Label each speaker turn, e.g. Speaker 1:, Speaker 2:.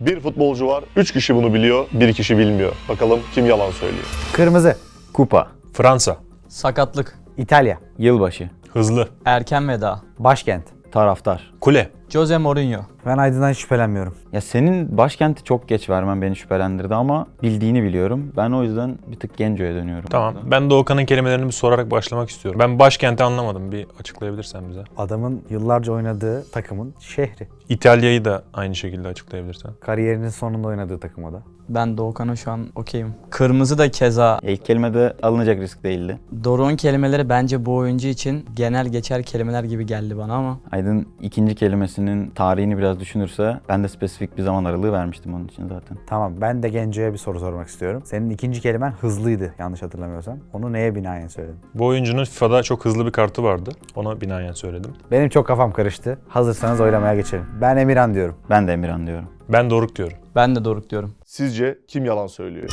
Speaker 1: Bir futbolcu var, üç kişi bunu biliyor, bir kişi bilmiyor. Bakalım kim yalan söylüyor.
Speaker 2: Kırmızı.
Speaker 3: Kupa.
Speaker 4: Fransa.
Speaker 5: Sakatlık.
Speaker 2: İtalya.
Speaker 3: Yılbaşı.
Speaker 4: Hızlı.
Speaker 5: Erken veda.
Speaker 2: Başkent.
Speaker 3: Taraftar.
Speaker 4: Kule.
Speaker 5: Jose Mourinho.
Speaker 2: Ben Aydın'dan hiç şüphelenmiyorum.
Speaker 3: Ya senin başkenti çok geç vermen beni şüphelendirdi ama bildiğini biliyorum. Ben o yüzden bir tık Genco'ya dönüyorum.
Speaker 4: Tamam. Ben Doğukan'ın kelimelerini bir sorarak başlamak istiyorum. Ben başkenti anlamadım. Bir açıklayabilirsen bize.
Speaker 2: Adamın yıllarca oynadığı takımın şehri.
Speaker 4: İtalya'yı da aynı şekilde açıklayabilirsen.
Speaker 2: Kariyerinin sonunda oynadığı takım o da.
Speaker 5: Ben Doğukan'a şu an okeyim. Kırmızı da keza.
Speaker 3: Ya İlk kelimede alınacak risk değildi.
Speaker 5: Doruk'un kelimeleri bence bu oyuncu için genel geçer kelimeler gibi geldi bana ama
Speaker 3: Aydın ikinci kelimesinin tarihini biraz düşünürse ben de spesifik bir zaman aralığı vermiştim onun için zaten.
Speaker 2: Tamam ben de Genco'ya bir soru sormak istiyorum. Senin ikinci kelimen hızlıydı yanlış hatırlamıyorsam. Onu neye binaen söyledin?
Speaker 4: Bu oyuncunun FIFA'da çok hızlı bir kartı vardı. Ona binaen söyledim.
Speaker 2: Benim çok kafam karıştı. Hazırsanız oylamaya geçelim. Ben Emirhan diyorum.
Speaker 3: Ben de Emirhan diyorum.
Speaker 4: Ben Doruk diyorum.
Speaker 5: ben de Doruk diyorum.
Speaker 1: Sizce kim yalan söylüyor?